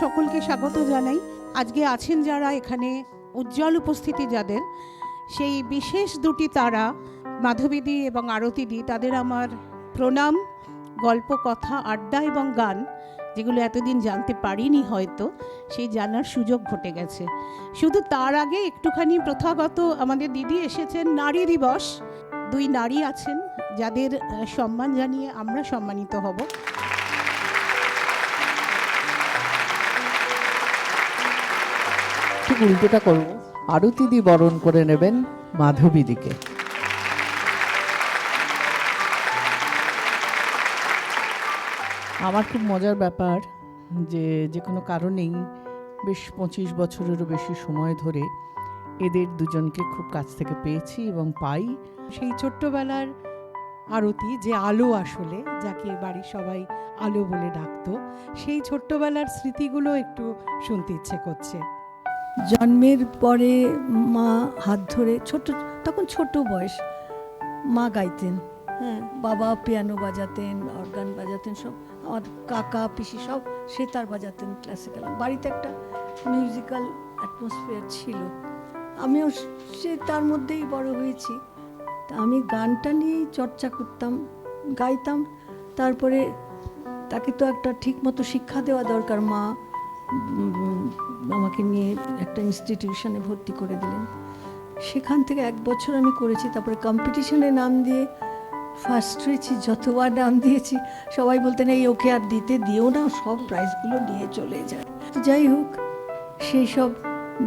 সকলকে স্বাগত জানাই। আজকে আছেন যারা এখানে উজ্জ্বল উপস্থিতি যাদের, সেই বিশেষ দুটি তারা, মাধবীদি এবং আরতিদি, তাদের আমার প্রণাম, গল্প, কথা, আড্ডা এবং গান, যেগুলো এতদিন জানতে পারিনি হয়তো, সেই জানার সুযোগ ঘটে গেছে। শুধু তার আগে একটুখানি প্রথাগত আমাদের দিদি এসেছেন, নারী দিবস। দুই নারী আছেন, যাদের সম্মান জানিয়ে আমরা সম্মানিত হব। ঠিক উল্টোটা করব। আরতিদি বরণ করে নেবেন মাধবীদিকে। আমার খুব মজার ব্যাপার যে যে কোনো কারণেই বেশ পঁচিশ বছরেরও বেশি সময় ধরে এদের দুজনকে খুব কাছ থেকে পেয়েছি এবং পাই। সেই ছোট্টবেলার আরতি যে আলো আসলে, যাকে বাড়ির সবাই আলো বলে ডাকতো, সেই ছোট্টবেলার স্মৃতিগুলো একটু শুনতে ইচ্ছে করছে। জন্মের পরে মা হাত ধরে ছোট, তখন ছোট বয়স, মা গাইতেন। হ্যাঁ বাবা পিয়ানো বাজাতেন, অর্গান বাজাতেন, সব আমার কাকা, পিসি সব সেতার বাজাতেন ক্লাসিক্যাল বাড়িতে একটা মিউজিক্যাল অ্যাটমসফিয়ার ছিল। আমিও সে তার মধ্যেই বড় হয়েছি। তা আমি গানটা নিয়েই চর্চা করতাম, গাইতাম। তারপরে তাকে তো একটা ঠিক মতো শিক্ষা দেওয়া দরকার মা আমাকে নিয়ে একটা ইনস্টিটিউশনে ভর্তি করে দিলেন। সেখান থেকে এক বছর আমি করেছি, তারপরে কম্পিটিশনে নাম দিয়ে ফার্স্ট হয়েছি, যতবার নাম দিয়েছি, সবাই বলতেন, এই ওকে আর দিতে দিও না, সব প্রাইজগুলো নিয়ে চলে যায় যাই হোক, সেই সব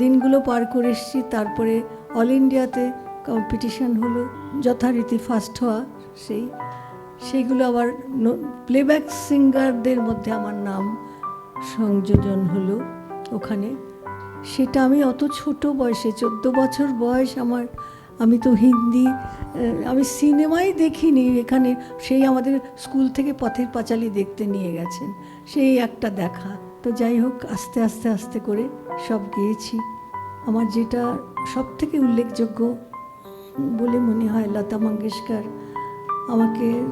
দিনগুলো পার করে এসেছি, তারপরে অল ইন্ডিয়াতে কম্পিটিশন হলো, যথারীতি ফার্স্ট হওয়া সেই, সেইগুলো আবার প্লেব্যাক সিঙ্গারদের মধ্যে আমার নাম সংযোজন হলো ওখানে। সেটা আমি অত ছোট বয়সে, চোদ্দ বছর বয়স আমার। আমি তো হিন্দি আমি সিনেমাই দেখিনি। এখানে সেই আমাদের স্কুল থেকে পথের পাঁচালী দেখতে নিয়ে গেছেন। সেই একটা দেখা। তো যাই হোক, আস্তে আস্তে আস্তে করে সব গিয়েছি। আমার যেটা সব থেকে উল্লেখযোগ্য বলে মনে হয়, লতা মঙ্গেশকর আমাকে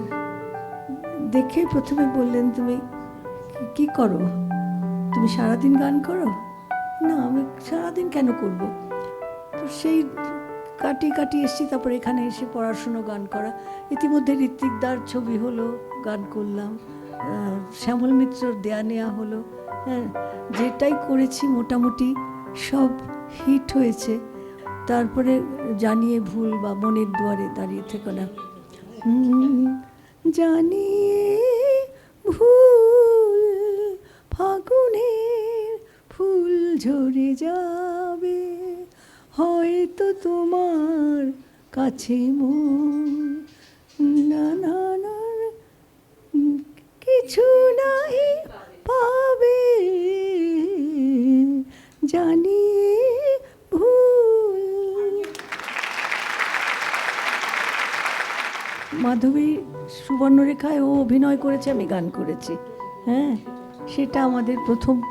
দেখে প্রথমে বললেন, তুমি কি- করো? তুমি সারাদিন গান করো? না আমি সারাদিন কেন করব? তো সেই কাটিয়ে কাটিয়ে এসেছি, তারপরে এখানে এসে পড়াশুনো, গান করা। ইতিমধ্যে ঋত্বিকদার ছবি হলো, গান করলাম। শ্যামল মিত্রর দেয়া নেওয়া হলো। হ্যাঁ যেটাই করেছি মোটামুটি সব হিট হয়েছে। তারপরে জানিয়ে ভুল বা মনের দুয়ারে দাঁড়িয়ে থেকে না। জানিয়ে ভুল ফাগুনের ফুল ঝরে যাবে। হয়তো তোমার কাছে মন না না না কিছু নাই পাবে। জানি ভুল। মাধবী সুবর্ণরেখায় ও অভিনয় করেছে, আমি গান করেছি। হ্যাঁ? সেটা আমাদের প্রথম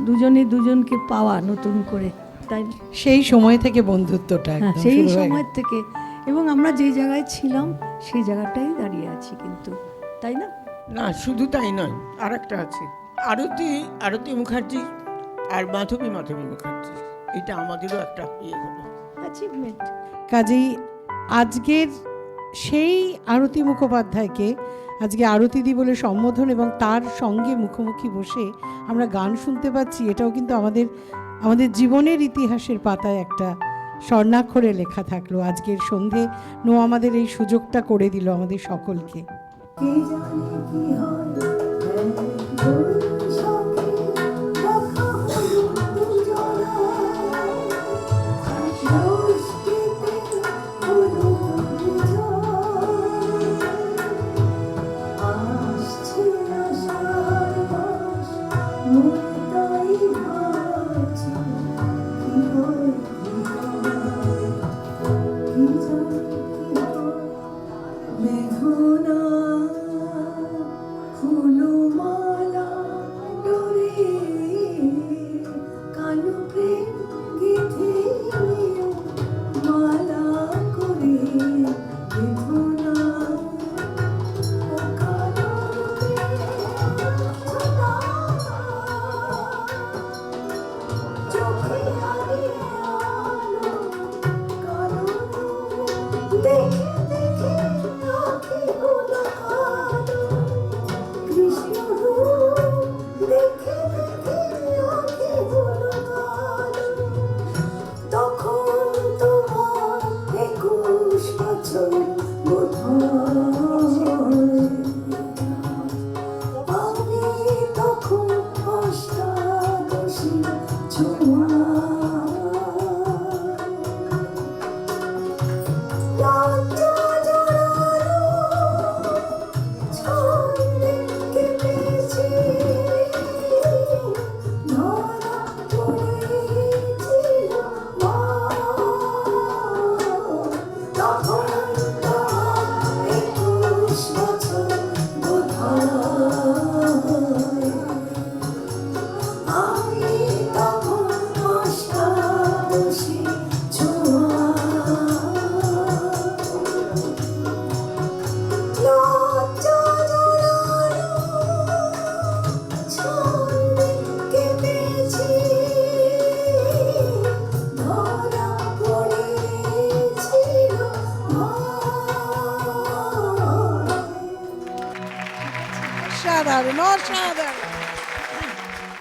দুজনে দুজনকে পাওয়া নতুন করে। তাই সেই সময় থেকে বন্ধুত্বটা হ্যাঁ সেই সময় থেকে। এবং আমরা যে জায়গায় ছিলাম সেই জায়গাটাই দাঁড়িয়ে আছি কিন্তু। তাই না? না শুধু তাই নয় আর একটা আছে। আরতি আরতি মুখার্জি আর মাধবী মাধবী মুখার্জি। এটা আমাদেরও একটা ইয়ে হলো। অ্যাচিভমেন্ট কাজেই আজকের সেই আরতি মুখোপাধ্যায়কে আজকে আরতিদি বলে সম্বোধন এবং তার সঙ্গে মুখোমুখি বসে আমরা গান শুনতে পাচ্ছি। এটাও কিন্তু আমাদের আমাদের জীবনের ইতিহাসের পাতায় একটা স্বর্ণাক্ষরে লেখা থাকল। আজকের সন্ধে নো আমাদের এই সুযোগটা করে দিল আমাদের সকলকে। মন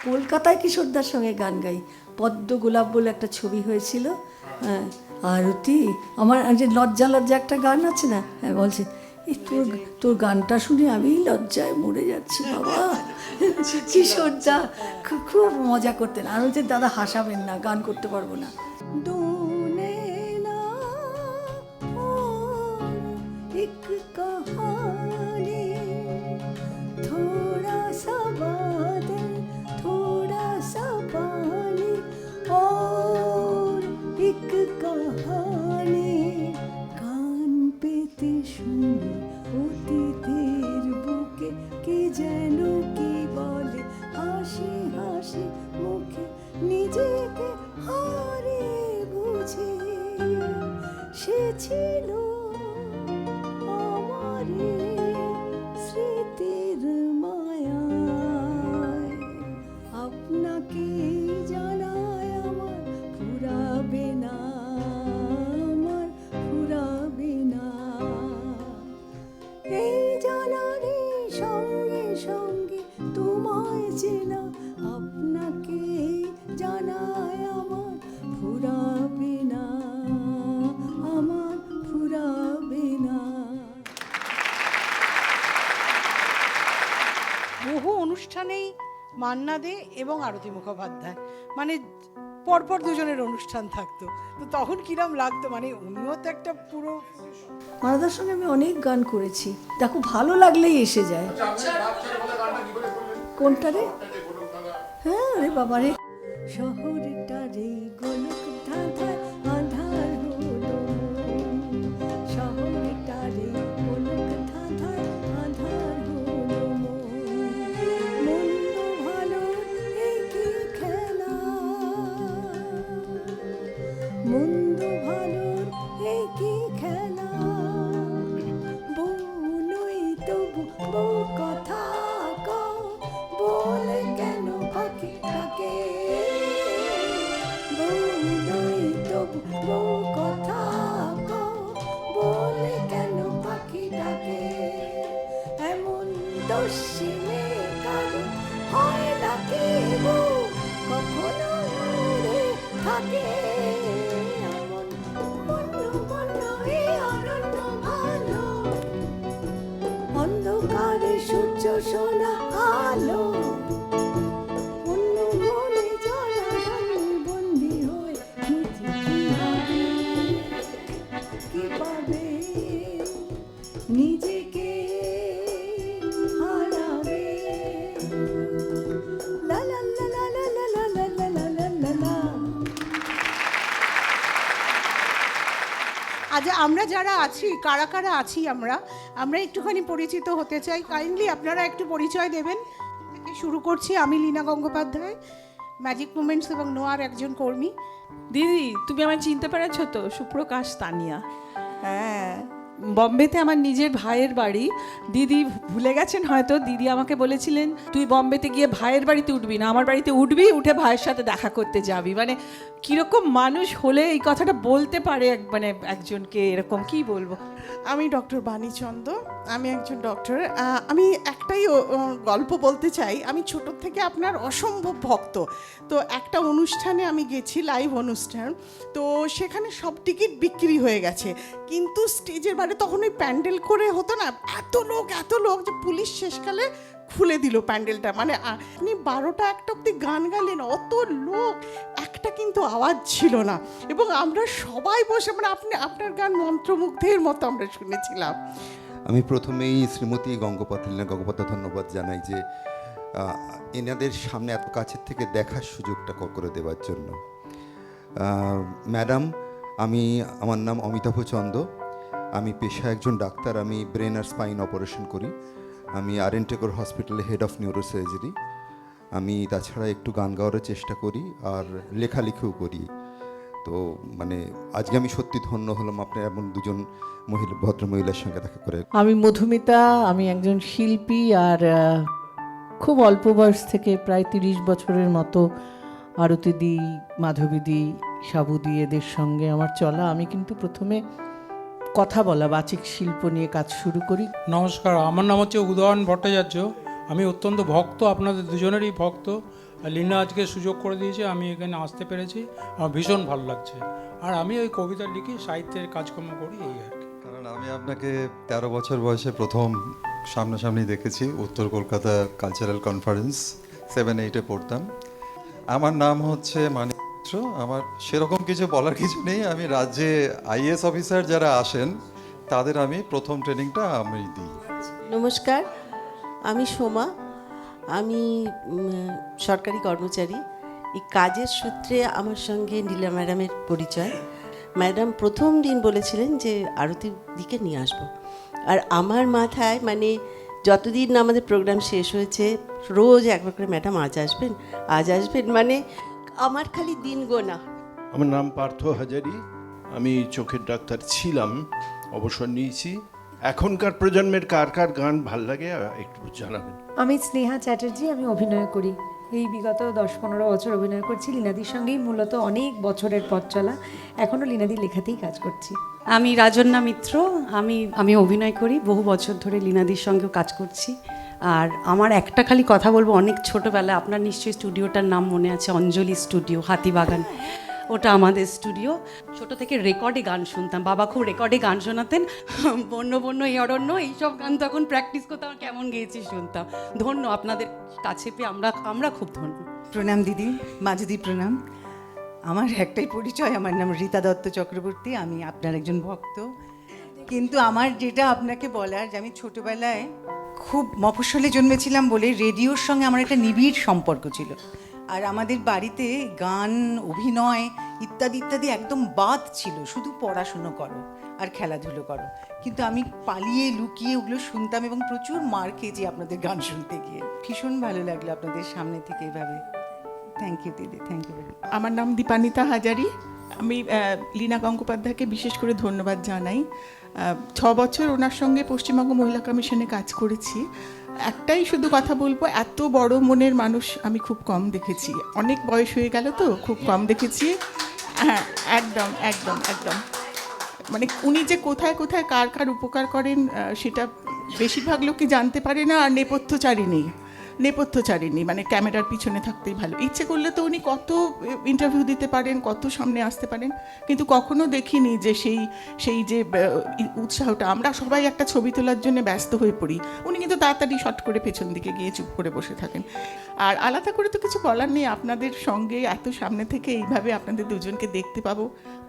কলকাতায় কিশোরদার সঙ্গে গান গাই। পদ্ম গোলাপ বলে একটা ছবি হয়েছিল। হ্যাঁ আরতি, আমার যে লজ্জা লজ্জা একটা গান আছে না? হ্যাঁ বলছে, এই তোর তোর গানটা শুনে আমি লজ্জায় মরে যাচ্ছি, বাবা। কিশোরদা খু- খুব মজা করতেন। আর হচ্ছে দাদা, হাসাবেন না, গান করতে পারব না। দুনে শুনি অতীতের বুকে কে যেন কি বলে? হাসি হাসি মুখে নিজেকে হারে বুঝে। সে ছিল মান্না দে এবং আরতি মুখোপাধ্যায়। মানে পরপর দুজনের অনুষ্ঠান থাকতো। তো তখন কিরম লাগতো? মানে উনিও তো একটা পুরো মাদার সঙ্গে আমি অনেক গান করেছি। দেখো ভালো লাগলেই এসে যায়। কোনটা রে? হ্যাঁ রে বাবা রে সোনা আলো মনে হয়ে নিজেকে আমরা যারা আছি কারা কারা আছি আমরা আমরা একটুখানি পরিচিত হতে চাই। কাইন্ডলি আপনারা একটু পরিচয় দেবেন। থেকে শুরু করছি আমি লীনা গঙ্গোপাধ্যায় ম্যাজিক মুমেন্টস এবং নোয়ার একজন কর্মী। দিদি তুমি আমার চিনতে পেরেছ তো? সুপ্রকাশ তানিয়া। হ্যাঁ। বম্বেতে আমার নিজের ভাইয়ের বাড়ি। দিদি ভুলে গেছেন হয়তো, দিদি আমাকে বলেছিলেন, তুই বম্বেতে গিয়ে ভাইয়ের বাড়িতে উঠবি না, আমার বাড়িতে উঠবি, উঠে ভাইয়ের সাথে দেখা করতে যাবি। মানে কীরকম মানুষ হলে এই কথাটা বলতে পারে এক- মানে একজনকে এরকম, কি বলব? আমি ডক্টর বাণীচন্দ, আমি একজন ডক্টর। আমি একটাই গল্প বলতে চাই। আমি ছোট থেকে আপনার অসম্ভব ভক্ত। তো একটা অনুষ্ঠানে আমি গেছি, লাইভ অনুষ্ঠান। তো সেখানে সব টিকিট বিক্রি হয়ে গেছে। কিন্তু স্টেজের বাইরে তখন ওই প্যান্ডেল করে হতো না, এত লোক এত লোক যে পুলিশ শেষকালে খুলে দিল প্যান্ডেলটা। মানে আপনি বারোটা একটা অব্দি গান গাইলেন, অত লোক, একটা কিন্তু আওয়াজ ছিল না। এবং আমরা সবাই বসে মানে আপনি, আপনার গান মন্ত্রমুগ্ধের মতো আমরা শুনেছিলাম। আমি প্রথমেই শ্রীমতী গঙ্গোপাধ্যায় গঙ্গোপাধ্যায় ধন্যবাদ জানাই যে এনাদের সামনে এত কাছের থেকে দেখার সুযোগটা করে দেওয়ার জন্য। ম্যাডাম, আমি, আমার নাম অমিতাভ চন্দ। আমি পেশা একজন ডাক্তার, আমি ব্রেন আর স্পাইন অপারেশন করি। আমি আর এন টেকর হসপিটালে হেড অফ নিউরোসার্জারি আমি তাছাড়া একটু গান গাওয়ারও চেষ্টা করি আর লেখালেখিও করি। তো মানে আজকে আমি সত্যি ধন্য হলাম আপনার এমন দুজন মহিলা, ভদ্র মহিলার সঙ্গে দেখা করে। আমি মধুমিতা, আমি একজন শিল্পী আর খুব অল্প বয়স থেকে প্রায় তিরিশ বছরের মতো আরতি দি, মাধবী দি সাবুদি এদের সঙ্গে আমার চলা। আমি কিন্তু প্রথমে কথা বলা বাচিক শিল্প নিয়ে কাজ শুরু করি। নমস্কার আমার নাম হচ্ছে উদয়ন ভট্টাচার্য। আমি অত্যন্ত ভক্ত আপনাদের দুজনেরই ভক্ত। আর লিনা আজকে সুযোগ করে দিয়েছে আমি এখানে আসতে পেরেছি। আমার ভীষণ ভালো লাগছে। আর আমি ওই কবিতা লিখি সাহিত্যের কাজকর্ম করি এই আর কি। কারণ আমি আপনাকে তেরো বছর বয়সে প্রথম সামনাসামনি দেখেছি উত্তর কলকাতা কালচারাল কনফারেন্স সেভেন এইটে পড়তাম। আমার নাম হচ্ছে মানিক মিত্র। আমার সেরকম কিছু বলার কিছু নেই। আমি রাজ্যে আইএস অফিসার যারা আসেন, তাদের আমি প্রথম ট্রেনিংটা আমি দিই। নমস্কার, আমি সোমা। আমি সরকারি কর্মচারী। এই কাজের সূত্রে আমার সঙ্গে নীলা ম্যাডামের পরিচয়। ম্যাডাম প্রথম দিন বলেছিলেন যে আরতির দিকে নিয়ে আসব। আর আমার মাথায় মানে যতদিন আমাদের প্রোগ্রাম শেষ হয়েছে, রোজ একবার করে ম্যাডাম আজ আসবেন আজ আসবেন মানে আমার খালি দিন গোনা। আমার নাম পার্থ হাজারি। আমি চোখের ডাক্তার ছিলাম অবসর নিয়েছি। এখনকার প্রজন্মের কার কার গান ভালো লাগে একটু জানাবেন। আমি স্নেহা চ্যাটার্জি আমি অভিনয় করি। এই বিগত দশ পনেরো বছর অভিনয় করছি। লীনাদির সঙ্গেই মূলত অনেক বছরের পথ চলা। এখনও লীনাদির লেখাতেই কাজ করছি। আমি রাজন্যা মিত্র। আমি আমি অভিনয় করি। বহু বছর ধরে লীনাদির সঙ্গেও কাজ করছি। আর আমার একটা খালি কথা বলব, অনেক ছোটোবেলায়, আপনার নিশ্চয়ই স্টুডিওটার নাম মনে আছে, অঞ্জলি স্টুডিও, হাতিবাগান। ওটা আমাদের স্টুডিও। ছোট থেকে রেকর্ডে গান শুনতাম। বাবা খুব রেকর্ডে গান শোনাতেন। বন্য বন্য এই অরণ্য, এইসব গান তখন প্র্যাকটিস করতাম কেমন গেয়েছি শুনতাম। ধন্য আপনাদের কাছে পেয়ে আমরা আমরা খুব ধন্য। প্রণাম দিদি মাঝদি প্রণাম। আমার একটাই পরিচয়, আমার নাম রীতা দত্ত চক্রবর্তী, আমি আপনার একজন ভক্ত। কিন্তু আমার যেটা আপনাকে বলার যে আমি ছোটবেলায় খুব মফস্বলে জন্মেছিলাম বলে রেডিওর সঙ্গে আমার একটা নিবিড় সম্পর্ক ছিল। আর আমাদের বাড়িতে গান, অভিনয় ইত্যাদি ইত্যাদি একদম বাদ ছিল। শুধু পড়াশুনো করো আর খেলাধুলো করো। কিন্তু আমি পালিয়ে লুকিয়ে ওগুলো শুনতাম এবং প্রচুর মার খেয়েছি আপনাদের গান শুনতে গিয়ে। ভীষণ ভালো লাগল আপনাদের সামনে থেকে এভাবে। থ্যাংক ইউ দিদি থ্যাংক ইউ আমার নাম দীপানিতা হাজারি। আমি লীনা গঙ্গোপাধ্যায়কে বিশেষ করে ধন্যবাদ জানাই। ছ বছর ওনার সঙ্গে পশ্চিমবঙ্গ মহিলা কমিশনে কাজ করেছি। একটাই শুধু কথা বলব, এত বড় মনের মানুষ আমি খুব কম দেখেছি। অনেক বয়স হয়ে গেল তো, খুব কম দেখেছি। হ্যাঁ একদম একদম একদম। মানে উনি যে কোথায় কোথায় কার কার উপকার করেন সেটা বেশিরভাগ লোকই জানতে পারে না, আর নেপথ্যচারিণী নেপথ্যচারিণী মানে ক্যামেরার পিছনে থাকতেই ভালো। ইচ্ছে করলে তো উনি কত ইন্টারভিউ দিতে পারেন, কত সামনে আসতে পারেন, কিন্তু কখনো দেখিনি যে সেই সেই যে উৎসাহটা। আমরা সবাই একটা ছবি তোলার জন্য ব্যস্ত হয়ে পড়ি। উনি কিন্তু তাড়াতাড়ি শট করে পেছন দিকে গিয়ে চুপ করে বসে থাকেন। আর আলাদা করে তো কিছু বলার নেই। আপনাদের সঙ্গে এত সামনে থেকে এইভাবে আপনাদের দুজনকে দেখতে পাবো,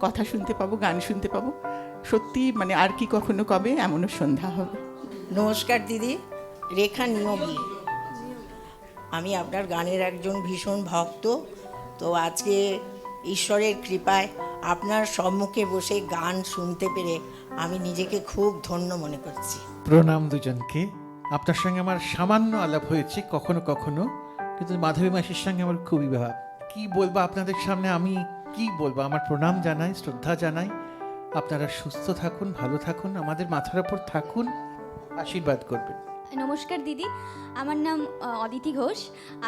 কথা শুনতে পাবো, গান শুনতে পাবো। সত্যি মানে আর কি কখনো কবে, এমনও সন্ধ্যা হবে। নমস্কার দিদি। রেখা নিয়োগী আমি আপনার গানের একজন ভীষণ ভক্ত। তো আজকে ঈশ্বরের কৃপায় আপনার সম্মুখে বসে গান শুনতে পেরে আমি নিজেকে খুব ধন্য মনে করছি। প্রণাম দুজনকে। আপনার সঙ্গে আমার সামান্য আলাপ হয়েছে কখনো কখনো, কিন্তু মাধবী মাসির সঙ্গে আমার খুবই ভাব কি বলব আপনাদের সামনে? আমি কি বলব? আমার প্রণাম জানাই, শ্রদ্ধা জানাই। আপনারা সুস্থ থাকুন, ভালো থাকুন, আমাদের মাথার ওপর থাকুন, আশীর্বাদ করবেন। নমস্কার দিদি আমার নাম অদিতি ঘোষ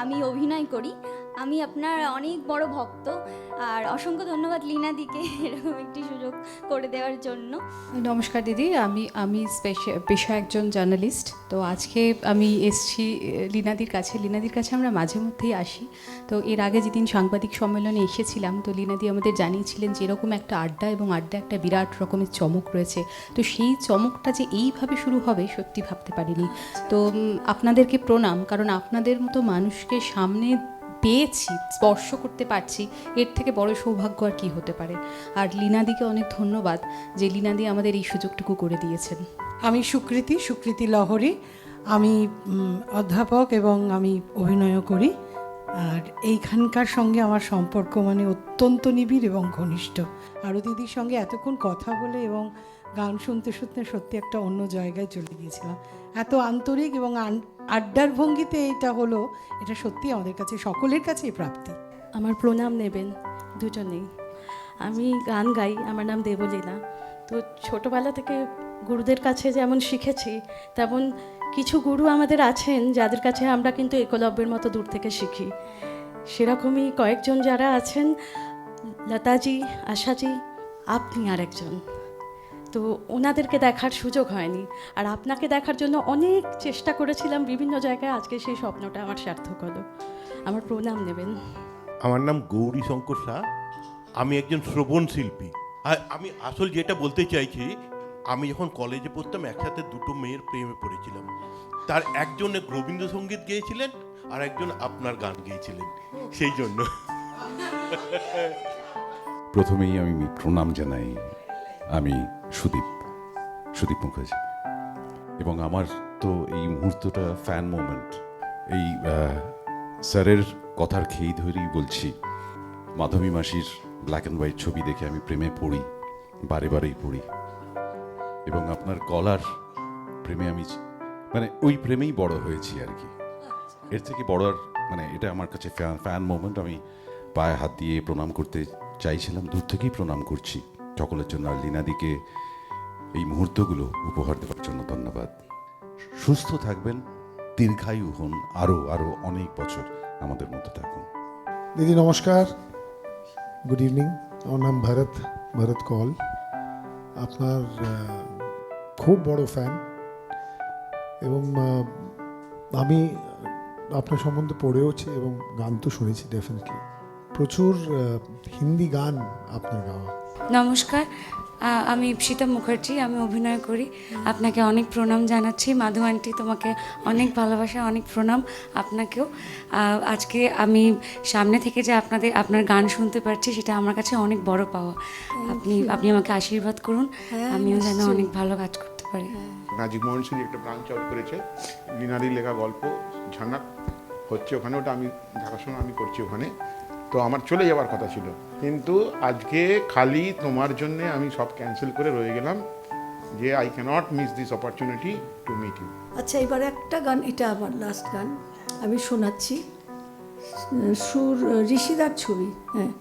আমি অভিনয় করি। আমি আপনার অনেক বড় ভক্ত, আর অসংখ্য ধন্যবাদ লীনাদিকে এরকম একটি সুযোগ করে দেওয়ার জন্য। নমস্কার দিদি, আমি আমি পেশা একজন জার্নালিস্ট, তো আজকে আমি এসছি, লীনাদির কাছে লীনাদির কাছে আমরা মাঝে মধ্যেই আসি। তো এর আগে যেদিন সাংবাদিক সম্মেলনে এসেছিলাম, তো লীনাদি আমাদের জানিয়েছিলেন যে এরকম একটা আড্ডা এবং আড্ডা একটা বিরাট রকমের চমক রয়েছে। তো সেই চমকটা যে এইভাবে শুরু হবে, সত্যি ভাবতে পারিনি। তো আপনাদেরকে প্রণাম, কারণ আপনাদের মতো মানুষকে সামনে পেয়েছি, স্পর্শ করতে পারছি, এর থেকে বড় সৌভাগ্য আর কি হতে পারে? আর লীনাদিকে অনেক ধন্যবাদ যে লীনাদি আমাদের এই সুযোগটুকু করে দিয়েছেন। আমি সুকৃতি সুকৃতি লহরী, আমি অধ্যাপক এবং আমি অভিনয়ও করি। আর এইখানকার সঙ্গে আমার সম্পর্ক মানে অত্যন্ত নিবিড় এবং ঘনিষ্ঠ। আরও দিদির সঙ্গে এতক্ষণ কথা বলে এবং গান শুনতে শুনতে সত্যি একটা অন্য জায়গায় চলে গিয়েছিলাম। এত আন্তরিক এবং আড্ডার ভঙ্গিতে এটা হলো, এটা সত্যি আমাদের কাছে, সকলের কাছেই প্রাপ্তি। আমার প্রণাম নেবেন, দুজনেই। আমি গান গাই, আমার নাম দেবলীনা। তো ছোটোবেলা থেকে গুরুদের কাছে যেমন শিখেছি, তেমন কিছু গুরু আমাদের আছেন যাদের কাছে আমরা কিন্তু একলব্যের মতো দূর থেকে শিখি। সেরকমই কয়েকজন যারা আছেন, লতাজি, আশাজি, আপনি আর একজন তো ওনাদেরকে দেখার সুযোগ হয়নি। আর আপনাকে দেখার জন্য অনেক চেষ্টা করেছিলাম বিভিন্ন জায়গায়। আজকে সেই স্বপ্নটা আমার সার্থক হলো। আমার প্রণাম নেবেন। আমার নাম গৌরী শঙ্কর শাহ। আমি একজন শ্রবণ শিল্পী। আর আমি আসল যেটা বলতে চাইছি আমি যখন কলেজে পড়তাম একসাথে দুটো মেয়ের প্রেমে পড়েছিলাম। তার একজন রবীন্দ্রসঙ্গীত গেয়েছিলেন আর একজন আপনার গান গেয়েছিলেন। সেই জন্য। প্রথমেই আমি প্রণাম জানাই। আমি সুদীপ সুদীপ মুখার্জি। এবং আমার তো এই মুহূর্তটা ফ্যান মোমেন্ট এই স্যারের কথার খেই ধরেই বলছি, মাধবী মাসির ব্ল্যাক অ্যান্ড হোয়াইট ছবি দেখে আমি প্রেমে পড়ি, বারে বারেই পড়ি। এবং আপনার কলার প্রেমে আমি মানে ওই প্রেমেই বড় হয়েছি আর কি। এর থেকে বড় আর মানে এটা আমার কাছে ফ্যান ফ্যান মোমেন্ট আমি পায়ে হাত দিয়ে প্রণাম করতে চাইছিলাম, দূর থেকেই প্রণাম করছি সকলের জন্য লীনাদিকে এই মুহূর্তগুলো উপহার দেওয়ার জন্য ধন্যবাদ। সুস্থ থাকবেন, দীর্ঘায়ু হন আরও আরও অনেক বছর আমাদের মধ্যে থাকুন। দিদি, নমস্কার। গুড ইভিনিং আমার নাম ভারত ভারত কল আপনার খুব বড় ফ্যান এবং আমি আপনার সম্বন্ধে পড়েওছি এবং গান তো শুনেছি ডেফিনেটলি প্রচুর হিন্দি গান আপনার গাওয়া। নমস্কার। আমি ইপসিতা মুখার্জি আমি অভিনয় করি। আপনাকে অনেক প্রণাম জানাচ্ছি। মাধু আন্টি তোমাকে অনেক ভালোবাসা অনেক প্রণাম আপনাকেও। আজকে আমি সামনে থেকে যে আপনাদের আপনার গান শুনতে পারছি সেটা আমার কাছে অনেক বড় পাওয়া। আপনি আপনি আমাকে আশীর্বাদ করুন। হ্যাঁ, আমিও যেন অনেক ভালো কাজ করতে পারি। নাজিক মোহন সিং একটা ব্রাঞ্চ আউট করেছে লিনারির লেখা গল্প ঝানাক হচ্ছে ওখানে ওটা আমি দেখাশোনা আমি করছি ওখানে। তো আমার চলে যাওয়ার কথা ছিল। কিন্তু আজকে খালি তোমার জন্য আমি সব ক্যান্সেল করে রয়ে গেলাম যে I cannot miss this opportunity to meet you আচ্ছা এবার একটা গান এটা আমার লাস্ট গান। আমি শোনাচ্ছি। সুর ঋষিদার ছবি হ্যাঁ।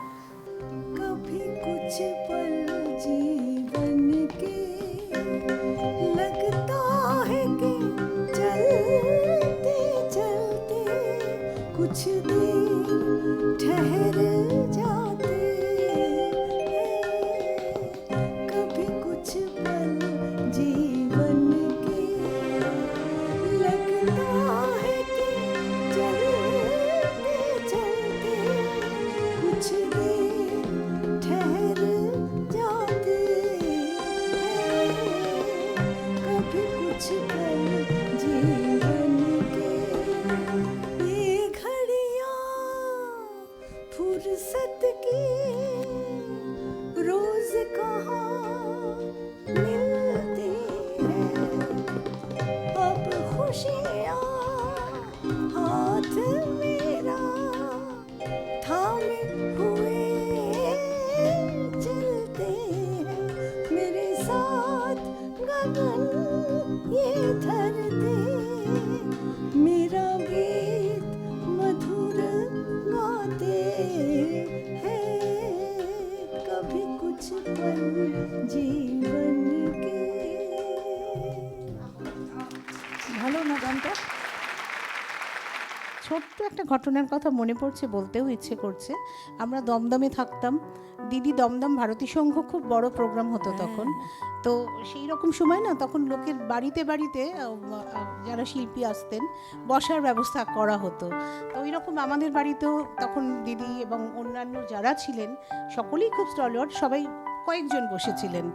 একটা ঘটনার কথা মনে পড়ছে বলতেও ইচ্ছে করছে। আমরা দমদমে থাকতাম। দিদি দমদম ভারতী সংঘ খুব বড় প্রোগ্রাম হতো তখন। তো সেই রকম সময় না তখন লোকের বাড়িতে বাড়িতে যারা শিল্পী আসতেন বসার ব্যবস্থা করা হতো। তো ওই রকম আমাদের বাড়িতেও তখন দিদি এবং অন্যান্য যারা ছিলেন সকলেই খুব স্টলওয়ার্ড সবাই কয়েকজন বসেছিলেন।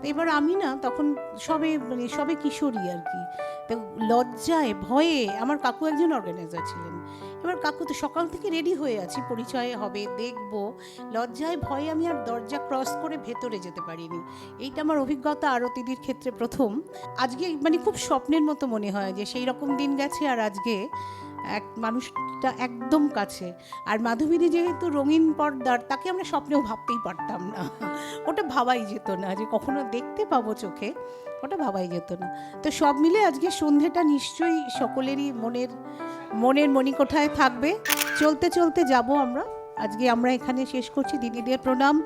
তো এবার আমি না তখন সবে মানে সবে কিশোরী আর কি। তো লজ্জায় ভয়ে আমার কাকু একজন অর্গানাইজার ছিলেন। কাকু তো সকাল থেকে রেডি হয়ে আছি, পরিচয় হবে, দেখব। লজ্জায় ভয়ে আমি আর দরজা ক্রস করে ভেতরে যেতে পারিনি। এইটা আমার অভিজ্ঞতা আরতিদির ক্ষেত্রে প্রথম। আজকে মানে খুব স্বপ্নের মতো মনে হয় যে সেই রকম দিন গেছে আর আজকে এক মানুষটা একদম কাছে। আর মাধবীদি যেহেতু রঙিন পর্দার, তাকে আমরা স্বপ্নেও ভাবতেই পারতাম না। ওটা ভাবাই যেত না যে কখনো দেখতে পাবো চোখে, ওটা ভাবাই যেত না। তো সব মিলে আজকে সন্ধেটা নিশ্চয়ই সকলেরই মনের মনের মণিকোঠায় থাকবে। চলতে চলতে যাব আমরা। আজকে আমরা এখানে শেষ করছি। দিদিদের প্রণাম।